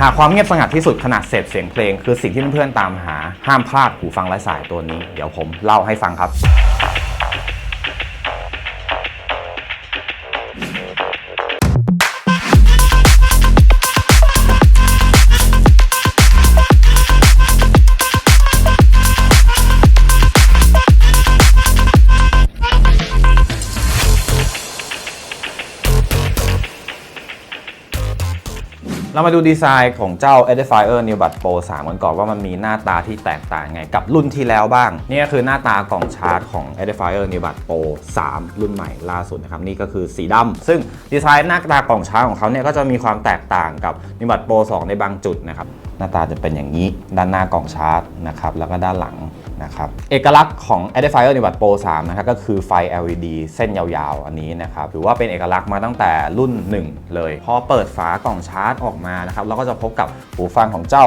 หากความเงียบสงัดที่สุดขนาดเสพเสียงเพลง คือสิ่งที่เพื่อนๆตามหาห้ามพลาดหูฟังไร้สายตัวนี้ เดี๋ยวผมเล่าให้ฟังครับ เรามาดูดีไซน์ของเจ้า Edifier Newbud Pro 3 กันก่อนว่ามันมีหน้าตาที่แตกต่างไงกับรุ่นที่แล้วบ้าง นี่ก็คือหน้าตากล่องชาร์จของ Edifier Newbud Pro 3 รุ่นใหม่ล่าสุดนะครับ นี่ก็คือสีดำซึ่งดีไซน์หน้าตากล่องชาร์จของเขาเนี่ยก็จะมีความแตกต่างกับ Newbud Pro 2 ในบางจุดนะครับ หน้าตาจะเป็นอย่างนี้ด้านหน้ากล่องชาร์จนะครับแล้วก็ด้านหลัง นะครับเอกลักษณ์ของ Edifier Newbud Pro 3นะครับก็คือไฟ LED เส้นยาวๆ อันนี้นะครับถือว่าเป็นเอกลักษณ์มาตั้งแต่รุ่น 1 เลย พอเปิดฝากล่องชาร์จออกมานะครับเราก็จะพบกับหูฟังของเจ้า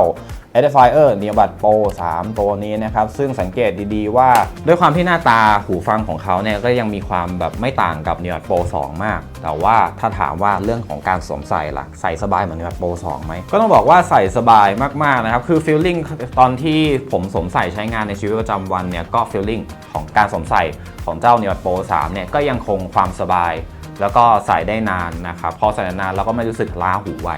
Edifier Newbud Pro 3ตัวนี้นะครับ ซึ่งสังเกตดีๆ ว่าด้วยความที่หน้าตาหูฟังของเขาเนี่ยก็ยังมีความแบบไม่ต่างกับ Newbud Pro 2มาก แต่ว่าถ้าถามว่าเรื่องของการสวมใส่ล่ะใส่สบายเหมือน Newbud Pro 2ไหมก็ต้องบอกว่าใส่สบายมากๆนะครับ คือ feeling ตอนที่ผมสวมใส่ใช้งานในชีวิตประจำวันเนี่ยก็ feeling ของการสวมใส่ของเจ้า Newbud Pro 3เนี่ยก็ยังคงความสบาย แล้วก็ใส่ได้นานนะครับพอใส่นานๆแล้วก็ไม่รู้สึกล้าหูไว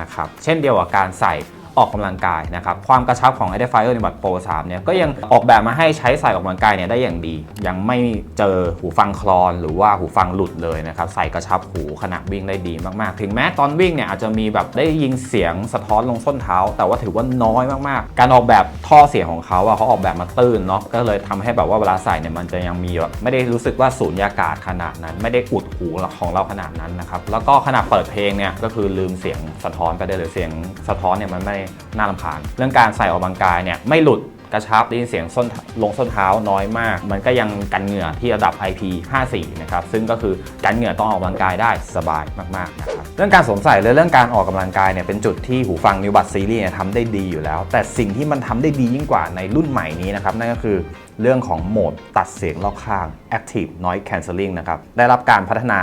นะครับเช่นเดียวกับการใส่ ออกกำลังกายนะครับความกระชับของ Edifier ในบัตร Pro 3เนี่ยก็ยังออกแบบมาให้ใช้ใส่ออกกำลังกายเนี่ยได้อย่างดี ยังไม่เจอหูฟังคลอนหรือว่าหูฟังหลุดเลยนะครับใส่กระชับหูขณะวิ่งได้ดีมากๆ ถึงแม้ตอนวิ่งเนี่ยอาจจะมีแบบได้ยินเสียงสะท้อนลงส้นเท้า แต่ว่าถือว่าน้อยมากๆ การออกแบบท่อเสียงของเขาอะเขาออกแบบมาตื้นเนาะก็เลยทำให้แบบว่าเวลาใส่เนี่ยมันจะยังมีแบบไม่ได้รู้สึกว่าสูญญากาศขนาดนั้น ไม่ได้อุดหูของเราขนาดนั้นนะครับแล้วก็ขณะเปิดเพลงเนี่ยก็คือลืมเสียงสะท้อนไปได้เลยเสียงสะท้อนเนี่ยมันไม่น่ารำคาญ เรื่องการใส่ออกกำลังกายเนี่ยไม่หลุดกระชับได้ยินเสียงส้นลงส้นเท้าน้อยมาก มันก็ยังกันเหงื่อที่ระดับ IP54 นะครับ ซึ่งก็คือกันเหงื่อต้องออกกำลังกายได้สบายมากๆนะครับเรื่องการสวมใส่และเรื่องการออกกำลังกายเนี่ยเป็นจุดที่หูฟัง New Buds Series เนี่ยทำได้ดีอยู่แล้ว แต่สิ่งที่มันทำได้ดียิ่งกว่าในรุ่นใหม่นี้นะครับนั่นก็คือ เรื่องของโหมดตัดเสียงรอบข้าง Active Noise Cancelling นะครับ ได้รับการพัฒนา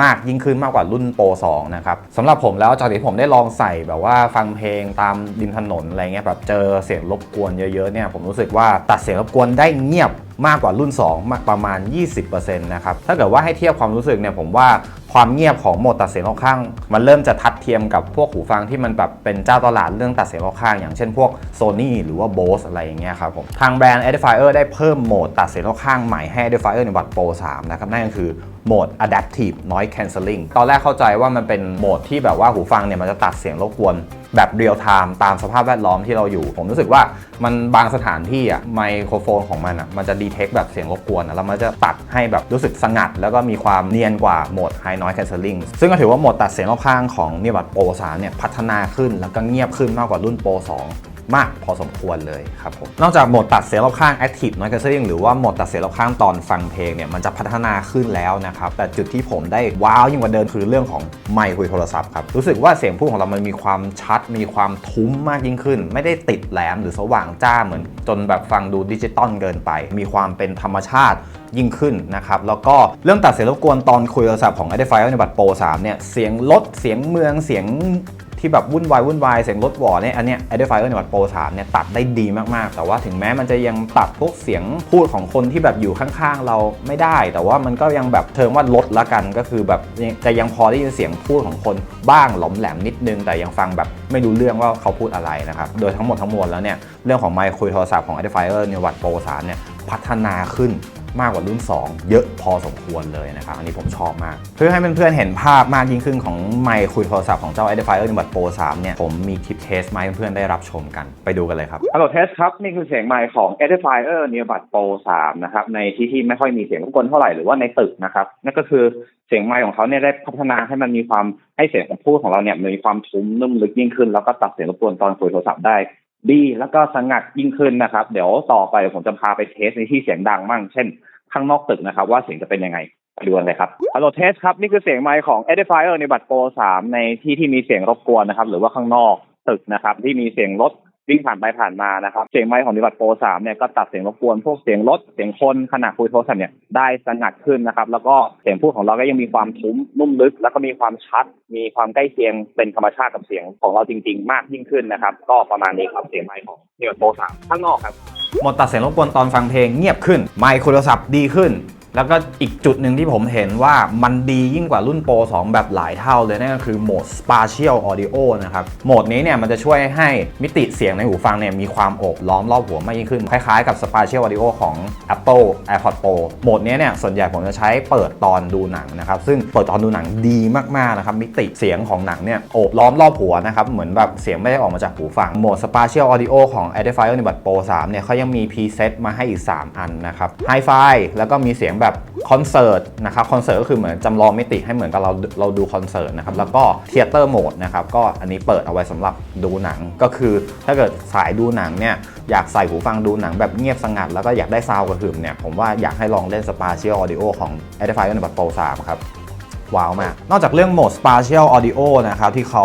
มากยิ่งขึ้นมากกว่ารุ่น Pro 2นะครับสำหรับผมแล้วจากที่ผมได้ลองใส่แบบว่าฟังเพลงตามดินถนนอะไรเงี้ยแบบเจอเสียงรบกวนเยอะๆเนี่ยผมรู้สึกว่าตัดเสียงรบกวนได้เงียบ มากกว่ารุ่น 2 มากประมาณ 20%นะครับถ้าเกิดว่าให้เทียบความรู้สึกเนี่ยผมว่าความเงียบของโหมดตัดเสียงรอบข้าง มันเริ่มจะทัดเทียมกับพวกหูฟังที่มันแบบเป็นเจ้าตลาดเรื่องตัดเสียงรอบข้าง อย่างเช่นพวก Sony หรือว่า Bose อะไรอย่างเงี้ยครับผมทางแบรนด์ Edifier ได้เพิ่มโหมดตัดเสียงรอบข้างใหม่ให้ Edifier ในบัตร Pro 3 นะครับนั่นก็คือ โหมด Adaptive Noise Cancelling ตอนแรกเข้าใจว่ามันเป็นโหมดที่แบบว่าหูฟังเนี่ยมันจะตัดเสียงรบกวนแบบเรียลไทม์ตามสภาพแวดล้อมที่เราอยู่ ผมรู้สึกว่ามันบางสถานที่อะไมโครโฟนของมันอะมันจะดีเทคแบบเสียงรบกวนแล้วมันจะตัดให้แบบรู้สึกสงัด แล้วก็มีความเนียนกว่าโหมด High Noise Cancelling ซึ่งก็ถือว่าโหมดตัดเสียงรอบข้างของเนี่ยบัตร Pro 3เนี่ยพัฒนาขึ้นแล้วก็เงียบขึ้นมากกว่ารุ่น Pro 2 มากพอสมควรเลยครับผมนอกจากโหมดตัดเสียงรอบข้าง Active Noise Cancelling หรือว่าโหมดตัดเสียงรอบข้างตอนฟังเพลงเนี่ยมันจะพัฒนาขึ้นแล้วนะครับ แต่จุดที่ผมได้ว้าวยิ่งกว่าเดิมคือเรื่องของไมค์คุยโทรศัพท์ครับรู้สึกว่าเสียงพูดของเรามันมีความชัด มีความทุ้มมากยิ่งขึ้น ไม่ได้ติดแหลมหรือสว่างจ้าเหมือน จนแบบฟังดูดิจิตอลเกินไป มีความเป็นธรรมชาติยิ่งขึ้นนะครับ แล้วก็เรื่องตัดเสียงรบกวนตอนคุยโทรศัพท์ของ a d i f i ในบัตร Pro 3เนี่ย เสียงรถ เสียงเมือง เสียง ที่แบบวุ่นวายวุ่นวายเสียงรถวอเนี่ยอันเนี้ย Edifier ในวัดโปร3เนี่ยตัดได้ดีมากๆ แต่ว่าถึงแม้มันจะยังตัดพวกเสียงพูดของคนที่แบบอยู่ข้างๆ เราไม่ได้ แต่ว่ามันก็ยังแบบเทิงว่าลดละกันก็คือแบบจะยังพอได้ยินเสียงพูดของคนบ้างหลอมแหลมนิดนึง แต่ยังฟังแบบไม่รู้เรื่องว่าเขาพูดอะไรนะครับโดยทั้งหมดทั้งมวลแล้วเนี่ยเรื่องของไมค์คุยโทรศัพท์ของ Edifier ในวัดโปร3เนี่ยพัฒนาขึ้น มากกว่ารุ่น 2 เยอะพอสมควรเลยนะครับอันนี้ผมชอบมาก เพื่อให้เพื่อนๆเห็นภาพมากยิ่งขึ้นของไมค์คุยโทรศัพท์ของเจ้า Edifier ในบัตร Pro 3 เนี่ย ผมมีคลิปเทสมาให้เพื่อนๆได้รับชมกันไปดูกันเลยครับฮัลโหลเทสครับ นี่คือเสียงไมค์ของ Edifier Nearbuds Pro 3 นะครับ ในที่ที่ไม่ค่อยมีเสียงรบกวนเท่าไหร่หรือว่าในตึกนะครับนั่นก็คือเสียงไมค์ของเขาเนี่ยได้พัฒนาให้มันมีความให้เสียงของพูดของเราเนี่ยมีความทุ้มนุ่มลึกยิ่งขึ้น แล้วก็ตัดเสียงรบกวนตอนคุยโทรศัพท์ได้ดีแล้วก็สงัดยิ่งขึ้นนะครับ เดี๋ยวต่อไปผมจะพาไปเทสในที่เสียงดังมั่ง เช่น ข้างนอกตึกนะครับ ว่าเสียงจะเป็นยังไงไปดูกันเลยครับฮัลโหลเทสครับ นี่คือเสียงไมค์ของ Edifier ในบัตร Pro 3ในที่ที่มีเสียงรบกวนนะครับ หรือว่าข้างนอกตึกนะครับ ที่มีเสียงรถวิ่งผ่านไปผ่านมานะครับ เสียงไมค์ของนิวัตโปรสามเนี่ยก็ตัดเสียงรบกวนพวกเสียงรถเสียงคนขณะคุยโทรศัพท์เนี่ยได้สงัดขึ้นนะครับ แล้วก็เสียงพูดของเราก็ยังมีความทุ้มนุ่มลึก แล้วก็มีความชัด มีความใกล้เคียงเป็นธรรมชาติกับเสียงของเราจริง ๆ มากยิ่งขึ้นนะครับ ก็ประมาณนี้ครับเสียงไมค์ของนิวัตโปรสามข้างนอกครับ หมดตัดเสียงรบกวนตอนฟังเพลงเงียบขึ้น ไมค์โทรศัพท์ดีขึ้น แล้วก็อีกจุดหนึ่งที่ผมเห็นว่ามันดียิ่งกว่ารุ่นโปร2 แบบหลายเท่าเลยนั่นก็คือโหมด Spatial Audio นะครับ โหมดนี้เนี่ยมันจะช่วยให้มิติเสียงในหูฟังเนี่ยมีความโอบล้อมรอบหัวมากยิ่งขึ้น คล้ายๆกับ Spatial Audio ของ Apple AirPods Pro โหมดนี้เนี่ยส่วนใหญ่ผมจะใช้เปิดตอนดูหนังนะครับ ซึ่งเปิดตอนดูหนังดีมากๆนะครับมิติเสียงของหนังเนี่ยโอบล้อมรอบหัวนะครับเหมือนแบบเสียงไม่ได้ออกมาจากหูฟังโหมด Spatial Audio ของ Edifier n i b u d Pro 3เนี่ยเขายังมี preset มาให้อีก 3 อันนะครับ Hi-Fi แล้วก็มีเสียงแบบคอนเสิร์ตนะครับคอนเสิร์ตก็คือเหมือนจำลองมิติให้เหมือนกับเราเราดูคอนเสิร์ตนะครับแล้วก็เทเตอร์โหมดนะครับก็อันนี้เปิดเอาไว้สำหรับดูหนังก็คือถ้าเกิดสายดูหนังเนี่ยอยากใส่หูฟังดูหนังแบบเงียบสงัด แล้วก็อยากได้ซาวด์กระหึ่มเนี่ยผมว่าอยากให้ลองเล่น Spatial Audio ของ Edifier Unibuds Pro 3ครับว้าวมาก นอกจากเรื่องโหมด Spatial Audio นะครับที่เขา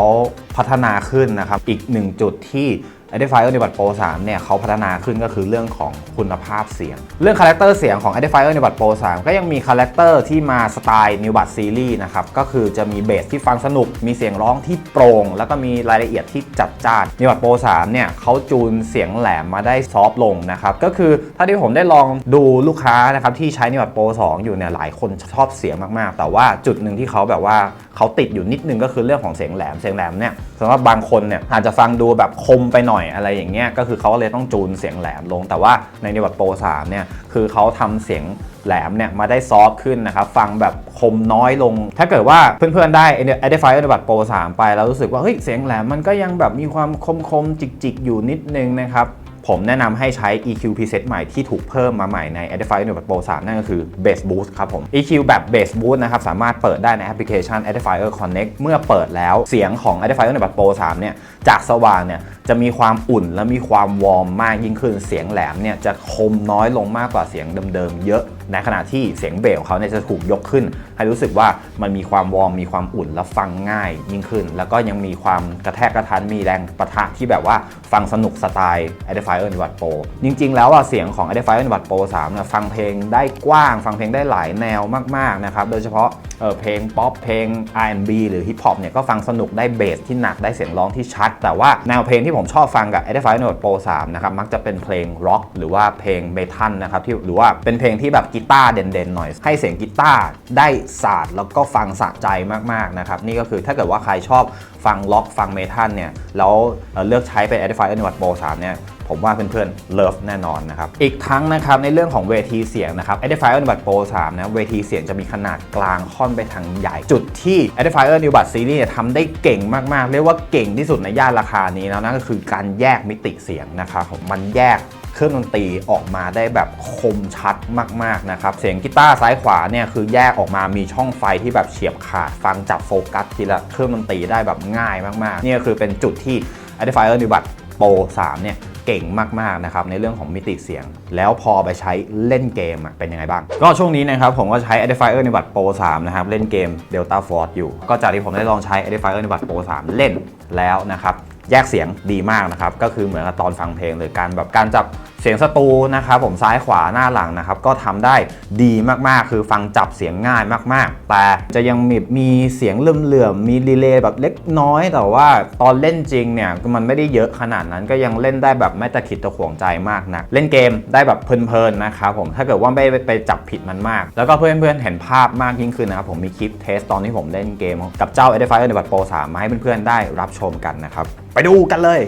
พัฒนาขึ้นนะครับ อีกหนึ่งจุดที่ Edifier Unibuds Pro 3 เนี่ยเขาพัฒนาขึ้นก็คือเรื่องของคุณภาพเสียง เรื่องคาแรคเตอร์เสียงของ Edifier Unibuds Pro 3 ก็ยังมีคาแรคเตอร์ที่มาสไตล์ New Buds Series นะครับ ก็คือจะมีเบสที่ฟังสนุก มีเสียงร้องที่โปร่ง แล้วก็มีรายละเอียดที่จัดจ้าน New Buds Pro 3 เนี่ยเขาจูนเสียงแหลมมาได้ซอฟต์ลงนะครับ ก็คือถ้าที่ผมได้ลองดูลูกค้านะครับที่ใช้ New Buds Pro 2 อยู่เนี่ยหลายคนชอบเสียงมากๆ แต่ว่าจุดหนึ่งที่เขาแบบว่าเขาติดอยู่นิดนึงก็คือเรื่องของเสียงแหลม เสียงแหลมเนี่ยสำหรับบางคนเนี่ยอาจจะฟังดูแบบคมไปหน่อยอะไรอย่างเงี้ยก็คือเขาเลยต้องจูนเสียงแหลมลง แต่ว่าในนิวัตโปร3เนี่ยคือเขาทำเสียงแหลมเนี่ยมาได้ซอฟต์ขึ้นนะครับ ฟังแบบคมน้อยลง ถ้าเกิดว่าเพื่อนๆได้ Edifier New Buds Pro 3ไป แล้วรู้สึกว่าเฮ้ยเสียงแหลมมันก็ยังแบบมีความคมๆ จิกๆ อยู่นิดนึงนะครับ ผมแนะนำให้ใช้ EQ preset ใหม่ที่ถูกเพิ่มมาใหม่ใน Edifier New Buds Pro 3 นั่นก็คือ Bass Boost ครับผม EQ แบบ Bass Boost นะครับ สามารถเปิดได้ในแอปพลิเคชัน Edifier Connect เมื่อเปิดแล้วเสียงของ Edifier New Buds Pro 3 เนี่ย จากสว่างเนี่ย จะมีความอุ่นและมีความวอร์มมากยิ่งขึ้น เสียงแหลมเนี่ย จะคมน้อยลงมากกว่าเสียงเดิมๆ เยอะ ในขณะที่เสียงเบสของเขาเนี่ยจะถูกยกขึ้น ให้รู้สึกว่ามันมีความวอร์ม มีความอุ่นและฟังง่ายยิ่งขึ้น แล้วก็ยังมีความกระแทกกระทัน มีแรงประทะที่แบบว่าฟังสนุกสไตล์ a d i f Edifier New Buds Pro จริง ๆ แล้วอะเสียงของ Edifier New Buds Pro 3เนี่ยฟังเพลงได้กว้าง ฟังเพลงได้หลายแนวมาก ๆ นะครับ โดยเฉพาะเเพลงป๊อป เพลง R&B หรือฮิปฮอปเนี่ยก็ฟังสนุกได้เบสที่หนักได้เสียงร้องที่ชัด แต่ว่าแนวเพลงที่ผมชอบฟังกับ Edifier New Buds Pro 3นะครับ มักจะเป็นเพลงร็อกหรือว่าเพลงเมทัลนะครับที่หรือว่าเป็นเพลงที่แบบกีตาร์เด่นๆหน่อยให้เสียงกีตาร์ได้สาดแล้วก็ฟังสะใจมากๆนะครับนี่ก็คือถ้าเกิดว่าใครชอบฟังล็อกฟังเมทัลเนี่ยแล้วเเลือกใช้เป็น Edifier New Buds Pro 3เนี่ย ผมว่าเพื่อนๆเลิฟแน่นอนนะครับ อีกทั้งนะครับในเรื่องของเวทีเสียงนะครับ Edifier n e w b u d Pro 3นะเวทีเสียงจะมีขนาดกลางค่อนไปทางใหญ่ จุดที่ Edifier n e w b u d Series เนี่ยทำได้เก่งมากๆ เรียกว่าเก่งที่สุดในย่านราคานี้แล้วนั่นก็คือการแยกมิติเสียงนะครับผมมันแยกเครื่องดนตรีออกมาได้แบบคมชัดมากๆนะครับ เสียงกีตาร์ซ้ายขวาเนี่ยคือแยกออกมามีช่องไฟที่แบบเฉียบขาดฟังจับโฟกัสทีละเครื่องดนตรีได้แบบง่ายมากๆ นี่ก็คือเป็นจุดที่ Edifier New Buds Pro 3 เนี่ยเก่งมากๆนะครับในเรื่องของมิติเสียง แล้วพอไปใช้เล่นเกมเป็นยังไงบ้าง ก็ช่วงนี้นะครับผมก็ใช้ Edifier ในบัตร Pro 3 นะครับ เล่นเกม Delta Force อยู่ ก็จากที่ผมได้ลองใช้ Edifier ในบัตร Pro 3 เล่นแล้วนะครับ แยกเสียงดีมากนะครับ ก็คือเหมือนกับตอนฟังเพลงเลยการแบบการจับ เสียงสตูนะครับผมซ้ายขวาหน้าหลังนะครับก็ทำได้ดีมากๆ คือฟังจับเสียงง่ายมากๆ แต่จะยังมีมีเสียงเหลื่อมๆมีดีเลย์แบบเล็กน้อย แต่ว่าตอนเล่นจริงเนี่ยมันไม่ได้เยอะขนาดนั้นก็ยังเล่นได้แบบไม่ตะขิดตะขวงใจมากนะเล่นเกมได้แบบเพลินๆนะครับผมถ้าเกิดว่าไม่ไปจับผิดมันมาก แล้วก็เพื่อนๆเห็นภาพมากยิ่งขึ้นนะครับผมมีคลิปเทสตอนที่ผมเล่นเกม กับเจ้า Edifier New Buds Pro 3มาให้เพื่อนๆได้รับชมกันนะครับไปดูกันเลย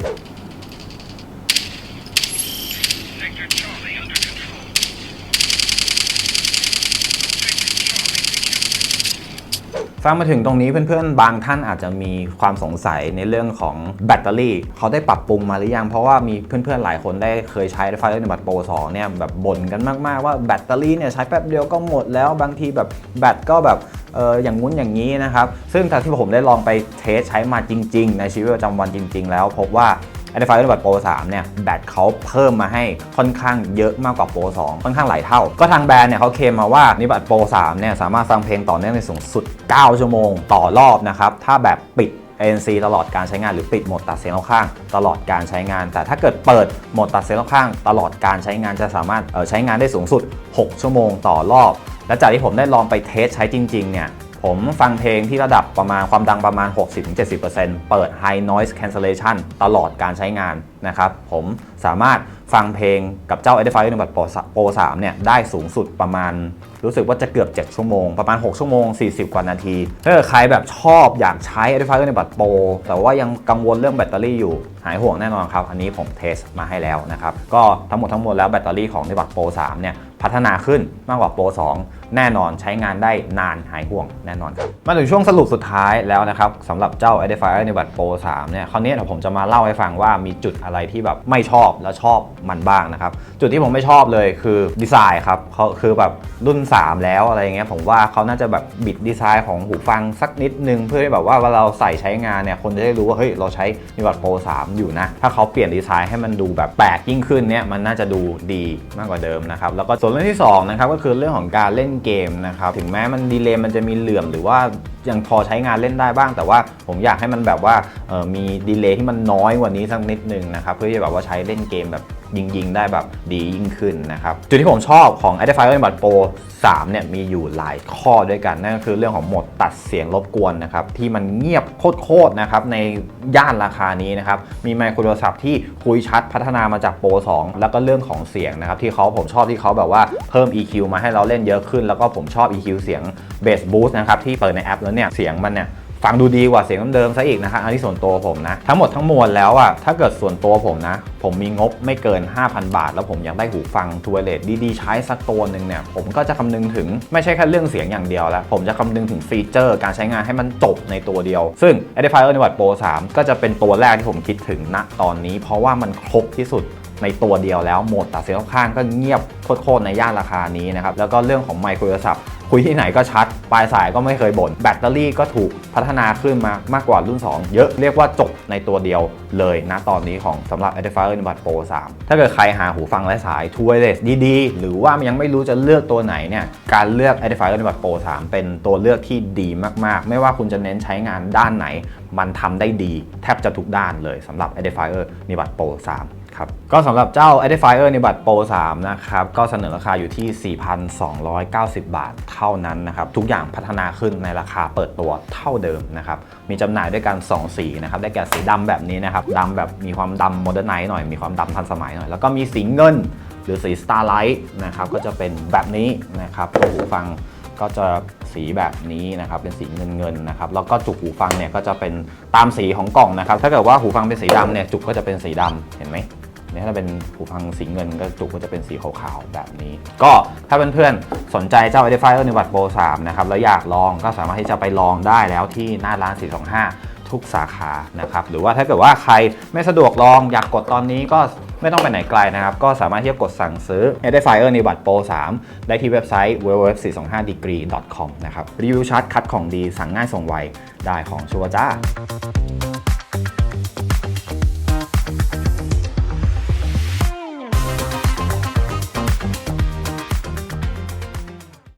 ฟังมาถึงตรงนี้เพื่อนๆ บางท่านอาจจะมีความสงสัยในเรื่องของแบตเตอรี่ เขาได้ปรับปรุงมาหรือยัง เพราะว่ามีเพื่อนๆ หลายคนได้เคยใช้ Fire New Buds Pro 2เนี่ยแบบบ่นกันมากๆว่าแบตเตอรี่เนี่ยใช้แป๊บเดียวก็หมดแล้วบางทีแบบแบตก็แบบเอออย่างงู้นอย่างนี้นะครับ ซึ่งจากที่ผมได้ลองไปเทสใช้มาจริง ๆ ในชีวิตประจำวันจริง ๆ แล้วพบว่า Edifier New Buds Pro 3 เนี่ย แบตเขาเพิ่มมาให้ค่อนข้างเยอะมากกว่า Pro 2 ค่อนข้างหลายเท่า ก็ทางแบรนด์เนี่ยเขาเคลมมาว่า New Buds Pro 3 เนี่ย สามารถฟังเพลงต่อเนื่องในสูงสุด 9 ชั่วโมงต่อรอบนะครับ ถ้าแบบปิด ANC ตลอดการใช้งานหรือปิดโหมดตัดเสียงรอบข้างตลอดการใช้งาน แต่ถ้าเกิดเปิดโหมดตัดเสียงรอบข้าง ตลอดการใช้งานจะสามารถใช้งานได้สูงสุด 6 ชั่วโมงต่อรอบ และจากที่ผมได้ลองไปเทสใช้จริงๆเนี่ย ผมฟังเพลงที่ระดับประมาณความดังประมาณ 60-70%เปิด High Noise Cancellation ตลอดการใช้งานนะครับ ผมสามารถฟังเพลงกับเจ้า Edifier 1 Pro Pro 3เนี่ยได้สูงสุดประมาณ รู้สึกว่าจะเกือบ 7 ชั่วโมง ประมาณ 6 ชั่วโมง 40 กว่านาที ถ้าเกิดใครแบบชอบอยากใช้ Edifier 1 Pro แต่ว่ายังกังวลเรื่องแบตเตอรี่อยู่ หายห่วงแน่นอนครับ อันนี้ผมเทสมาให้แล้วนะครับ ก็ทั้งหมดทั้งมวลแล้วแบตเตอรี่ของ n ิบัต Pro 3เนี่ย พัฒนาขึ้นมากกว่า Pro 2แน่นอนใช้งานได้นานหายห่วงแน่นอนครับ มาถึงช่วงสรุปสุดท้ายแล้วนะครับสำหรับเจ้า Edifier ในบัต Pro 3เนี่ยคราวนี้เดี๋ยผมจะมาเล่าให้ฟังว่ามีจุดอะไรที่แบบไม่ชอบและชอบมันบ้างนะครับ จุดที่ผมไม่ชอบเลยคือดีไซน์ครับเขาคือแบบรุ่น 3 แล้วอะไรเงี้ยผมว่าเขาน่าจะแบบบิดดีไซน์ของหูฟังสักนิดนึง เพื่อให้แบบว่าเวลาเราใส่ใช้งานเนี่ยคนจะได้รู้ว่าเฮ้ยเราใช้นิบัต Pro 3อยู่นะ ถ้าเขาเปลี่ยนดีไซน์ให้มันดูแบบแปลกยิ่งขึ้นเนี่ยมันน่าจะดูดีมากกว่าเดิมนะครับแล้วก็ส่วนเรื่องที่สองนะครับก็คือเรื่องของการเล่นเกมนะครับถึงแม้มันดีเลย์มันจะมีเหลื่อมหรือว่ายังพอใช้งานเล่นได้บ้าง แต่ว่าผมอยากให้มันแบบว่ามีดีเลย์ที่มันน้อยกว่านี้สักนิดนึงนะครับเพื่อที่จะแบบว่าใช้เล่นเกมแบบ ยิงๆได้แบบดียิ่งขึ้นนะครับ จุดที่ผมชอบของ Edifier Earbud Pro 3เนี่ยมีอยู่หลายข้อด้วยกัน นั่นก็คือเรื่องของโหมดตัดเสียงรบกวนนะครับ ที่มันเงียบโคตรๆนะครับ ในย่านราคานี้นะครับ มีไมโครโทรศัพท์ที่คุยชัดพัฒนามาจาก Pro 2แล้วก็เรื่องของเสียงนะครับ ที่เขาผมชอบที่เขาแบบว่าเพิ่ม EQ มาให้เราเล่นเยอะขึ้น แล้วก็ผมชอบ EQ เสียง Bass Boost นะครับที่เปิดในแอปแล้วเนี่ยเสียงมันเนี่ย ฟังดูดีกว่าเสียงเดิมซะอีกนะครับอันนี้ส่วนตัวผมนะ ทั้งหมดทั้งมวลแล้วอะถ้าเกิดส่วนตัวผมนะ ผมมีงบไม่เกิน 5,000 บาท แล้วผมอยากได้หูฟังทัวเลตดีๆ ใช้สักตัวหนึ่งเนี่ย ผมก็จะคำนึงถึงไม่ใช่แค่เรื่องเสียงอย่างเดียวแล้ว ผมจะคำนึงถึงฟีเจอร์การใช้งานให้มันจบในตัวเดียว ซึ่ง Edifier n e w a t Pro 3ก็จะเป็นตัวแรกที่ผมคิดถึงณตอนนี้ เพราะว่ามันครบที่สุดในตัวเดียวแล้วโหมดตัดเสียงข้างก็เงียบโคตรในย่านราคานี้นะครับแล้วก็เรื่องของไมโครโทรศัพท์ คุยที่ไหนก็ชัด ปลายสายก็ไม่เคยบ่นแบตเตอรี่ก็ถูกพัฒนาขึ้นมามากกว่ารุ่น 2 เยอะเรียกว่าจบในตัวเดียวเลยนะตอนนี้ของสำหรับ Edifier n b u d Pro 3 ถ้าเกิดใครหาหูฟังไร้สาย t w i r e l e s s ดีๆ หรือว่ายังไม่รู้จะเลือกตัวไหนเนี่ยการเลือก Edifier n b u d Pro 3 เป็นตัวเลือกที่ดีมากๆ ไม่ว่าคุณจะเน้นใช้งานด้านไหน มันทำได้ดี แทบจะทุกด้านเลยสำหรับ Edifier n b u d Pro 3 ครับก็สำหรับเจ้า Edifier n b u d Pro 3นะครับก็เสนอราคาอยู่ที่ 4,290 บาทเท่านั้นนะครับ ทุกอย่างพัฒนาขึ้นในราคาเปิดตัวเท่าเดิมนะครับ มีจำหน่ายด้วยกัน 2 สีนะครับ ได้แก่สีดำแบบนี้นะครับดำแบบมีความดำโมเดิร์นไนท์หน่อย มีความดำทันสมัยหน่อย แล้วก็มีสีเงินหรือสี Starlight นะครับก็จะเป็นแบบนี้นะครับตัวหูฟังก็จะสีแบบนี้นะครับเป็นสีเงินเงินนะครับแล้วก็จุกหูฟังเนี่ยก็จะเป็นตามสีของกล่องนะครับ ถ้าเกิดว่าหูฟังเป็นสีดำเนี่ยจุกก็จะเป็นสีดำเห็นไหม เนี่ยถ้าเป็นหูฟังสีเงินก็จุกก็จะเป็นสีขาวๆแบบนี้ ก็ถ้าเพื่อนๆสนใจเจ้า Edifier n e w a t Pro 3นะครับแล้วอยากลองก็สามารถที่จะไปลองได้แล้วที่หน้าร้าน 425 ทุกสาขานะครับหรือว่าถ้าเกิดว่าใครไม่สะดวกลองอยากกดตอนนี้ก็ไม่ต้องไปไหนไกลนะครับ ก็สามารถที่จะกดสั่งซื้อ Edifier n e w a t Pro 3 ได้ที่เว็บไซต์ www.425degree.com นะครับรีวิวชาร์ตคัดของดีสั่งง่ายส่งไวได้ของชัวร์จ้า